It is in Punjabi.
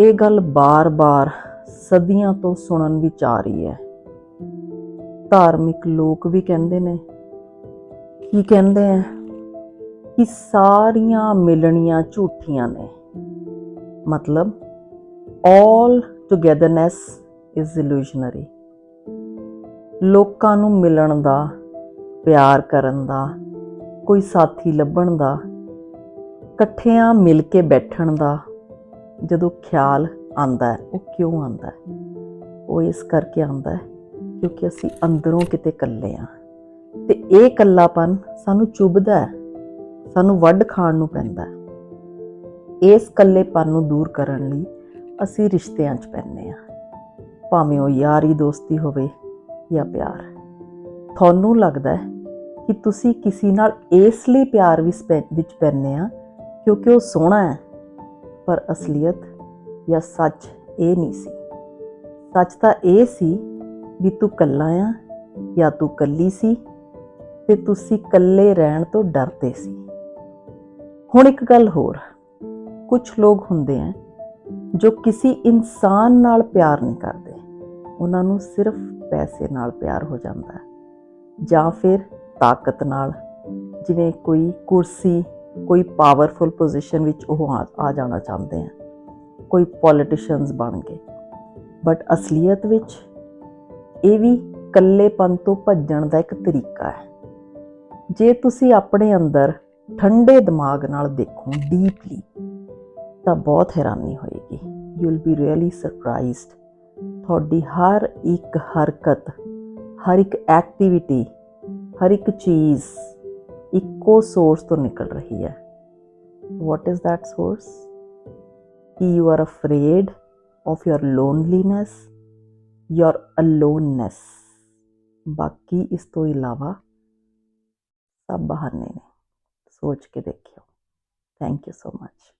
ਇਹ ਗੱਲ ਬਾਰ-ਬਾਰ ਸਦੀਆਂ ਤੋਂ ਸੁਣਨ ਵਿੱਚ ਆ ਰਹੀ ਹੈ। ਧਾਰਮਿਕ ਲੋਕ ਵੀ ਕਹਿੰਦੇ ਨੇ। ਕੀ ਕਹਿੰਦੇ ਆ? ਕਿ ਸਾਰੀਆਂ ਮਿਲਣੀਆਂ ਝੂਠੀਆਂ ਨੇ। ਮਤਲਬ, all togetherness is illusionary ਲੋਕਾਂ ਨੂੰ ਮਿਲਣ ਦਾ, ਪਿਆਰ ਕਰਨ ਦਾ, ਕੋਈ ਸਾਥੀ ਲੱਭਣ ਦਾ, ਇਕੱਠਿਆਂ ਮਿਲ ਕੇ ਬੈਠਣ ਦਾ ਜਦੋਂ ਖਿਆਲ ਆਂਦਾ ਉਹ ਕਿਉਂ ਆਂਦਾ ਉਹ ਇਸ ਕਰਕੇ ਆਂਦਾ ਕਿਉਂਕਿ ਅਸੀਂ ਅੰਦਰੋਂ ਕਿਤੇ ਇਕੱਲੇ ਆ ਤੇ ਇਹ ਇਕੱਲਾਪਨ ਸਾਨੂੰ ਚੁਭਦਾ ਸਾਨੂੰ ਵੱਢ ਖਾਣ ਨੂੰ ਪੈਂਦਾ ਇਸ ਇਕੱਲੇਪਨ ਨੂੰ ਦੂਰ ਕਰਨ ਲਈ ਅਸੀਂ ਰਿਸ਼ਤਿਆਂ 'ਚ ਪੈਂਦੇ ਆ ਭਾਵੇਂ ਉਹ ਯਾਰੀ ਦੋਸਤੀ ਹੋਵੇ ਜਾਂ ਪਿਆਰ। ਤੁਹਾਨੂੰ ਲੱਗਦਾ ਕਿ ਤੁਸੀਂ ਕਿਸੇ ਨਾਲ ਇਸ ਲਈ ਪਿਆਰ ਵਿੱਚ ਪੈ- ਵਿੱਚ ਪੈਂਦੇ ਆ ਕਿਉਂਕਿ ਉਹ ਸੋਹਣਾ ਹੈ। ਪਰ ਅਸਲੀਅਤ ਜਾਂ ਸੱਚ ਇਹ ਨਹੀਂ ਸੀ। ਸੱਚ ਤਾਂ ਇਹ ਸੀ ਵੀ ਤੂੰ ਕੱਲਾ ਆ ਜਾਂ ਤੂੰ ਕੱਲੀ ਸੀ ਤੇ ਤੁਸੀਂ ਇਕੱਲੇ ਰਹਿਣ ਤੋਂ ਡਰਦੇ ਸੀ। ਹੁਣ ਇੱਕ ਗੱਲ ਹੋਰ, ਕੁਝ ਲੋਕ ਹੁੰਦੇ ਆ ਜੋ ਕਿਸੇ ਇਨਸਾਨ ਨਾਲ ਪਿਆਰ ਨਹੀਂ ਕਰਦੇ। ਉਹਨਾਂ ਨੂੰ ਸਿਰਫ ਪੈਸੇ ਨਾਲ ਪਿਆਰ ਹੋ ਜਾਂਦਾ, ਜਾਂ ਫਿਰ ਤਾਕਤ ਨਾਲ, ਜਿਵੇਂ ਕੋਈ ਕੁਰਸੀ ਕੋਈ ਪਾਵਰਫੁਲ ਪੋਜੀਸ਼ਨ ਵਿੱਚ ਉਹ ਆ ਆ ਜਾਣਾ ਚਾਹੁੰਦੇ ਆ। ਕੋਈ ਪੋਲੀਟੀਸ਼ੀਅਨਸ ਬਣ ਗਏ ਬਟ ਅਸਲੀਅਤ ਵਿੱਚ ਇਹ ਵੀ ਇਕੱਲੇਪਨ ਤੋਂ ਭੱਜਣ ਦਾ ਇੱਕ ਤਰੀਕਾ ਹੈ। ਜੇ ਤੁਸੀਂ ਆਪਣੇ ਅੰਦਰ ਠੰਡੇ ਦਿਮਾਗ ਨਾਲ ਦੇਖੋ ਡੀਪਲੀ ਤਾਂ ਬਹੁਤ ਹੈਰਾਨੀ ਹੋਏਗੀ। You will be really surprised ਤੁਹਾਡੀ ਹਰ ਇੱਕ ਹਰਕਤ, ਹਰ ਇੱਕ ਐਕਟੀਵਿਟੀ ਹਰ ਇੱਕ ਚੀਜ਼ इको सोर्स तो निकल रही है। वॉट इज़ दैट सोर्स कि you are afraid of your loneliness your aloneness बाकी इस तो इलावा सब बाहर नहीं सोच के देखियो। Thank you so much